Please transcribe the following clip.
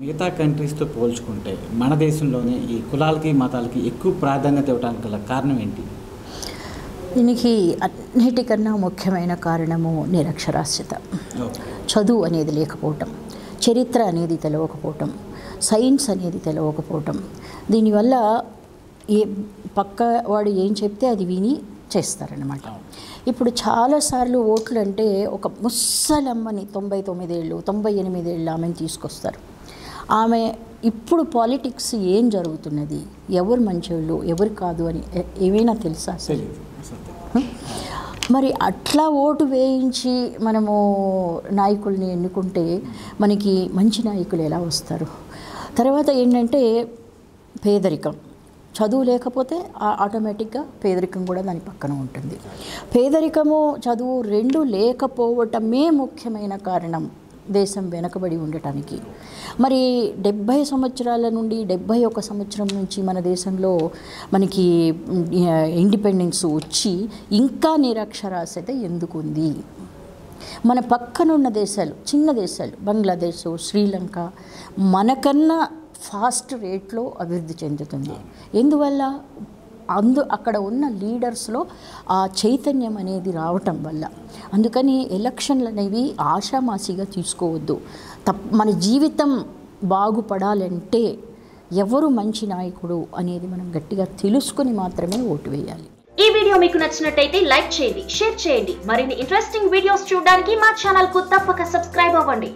మిగతా కంట్రీస్తో పోల్చుకుంటే మన దేశంలోనే ఈ కులాలకి మతాలకి ఎక్కువ ప్రాధాన్యత ఇవ్వడానికి గల కారణం ఏంటి? దీనికి అన్నిటికన్నా ముఖ్యమైన కారణము నిరక్షరాస్యత. చదువు అనేది లేకపోవటం చరిత్ర అనేది తెలవకపోవటం సైన్స్ అనేది తెలవకపోవటం. దీనివల్ల ఏ పక్క వాడు ఏం చెప్తే అది విని చేస్తారనమాట ఇప్పుడు చాలాసార్లు ఓట్లు అంటే ఒక ముస్సలమ్మని తొంభై తొమ్మిదేళ్ళు తొంభై ఎనిమిదేళ్ళు ఆమెను తీసుకొస్తారు. ఆమె ఇప్పుడు పాలిటిక్స్ ఏం జరుగుతున్నది? ఎవరు మంచోళ్ళు? ఎవరు కాదు అని ఏమైనా తెలుసా మరి అట్లా ఓటు వేయించి మనము నాయకుల్ని ఎన్నుకుంటే మనకి మంచి నాయకులు ఎలా వస్తారు? తర్వాత ఏంటంటే పేదరికం. చదువు లేకపోతే ఆ- ఆటోమేటిక్గా పేదరికం కూడా దాని పక్కన ఉంటుంది. పేదరికము చదువు రెండు లేకపోవటమే ముఖ్యమైన కారణం. దేశం వెనకబడి ఉండటానికి. మరి డెబ్భై సంవత్సరాల నుండి డెబ్భై ఒక సంవత్సరం నుంచి మన దేశంలో మనకి ఇండిపెండెన్స్ వచ్చి ఇంకా నిరక్షరాస్యత ఎందుకు ఉంది మన పక్కనున్న దేశాలు చిన్న దేశాలు బంగ్లాదేశ్ శ్రీలంక మనకన్నా ఫాస్ట్ రేట్లో అభివృద్ధి చెందుతుంది. ఎందువల్ల? అందు అక్కడ ఉన్న లీడర్స్లో ఆ చైతన్యం అనేది రావటం వల్ల. అందుకని ఎలక్షన్లు అనేవి ఆషామాసిగా తీసుకోవద్దు. తప్ మన జీవితం బాగుపడాలంటే ఎవరు మంచి నాయకుడు అనేది మనం గట్టిగా తెలుసుకొని మాత్రమే ఓటు వేయాలి. ఈ వీడియో మీకు నచ్చినట్టయితే లైక్ చేయండి షేర్ చేయండి. మరిన్ని ఇంట్రెస్టింగ్ వీడియోస్ చూడడానికి మా ఛానల్కు తప్పక సబ్స్క్రైబ్ అవ్వండి.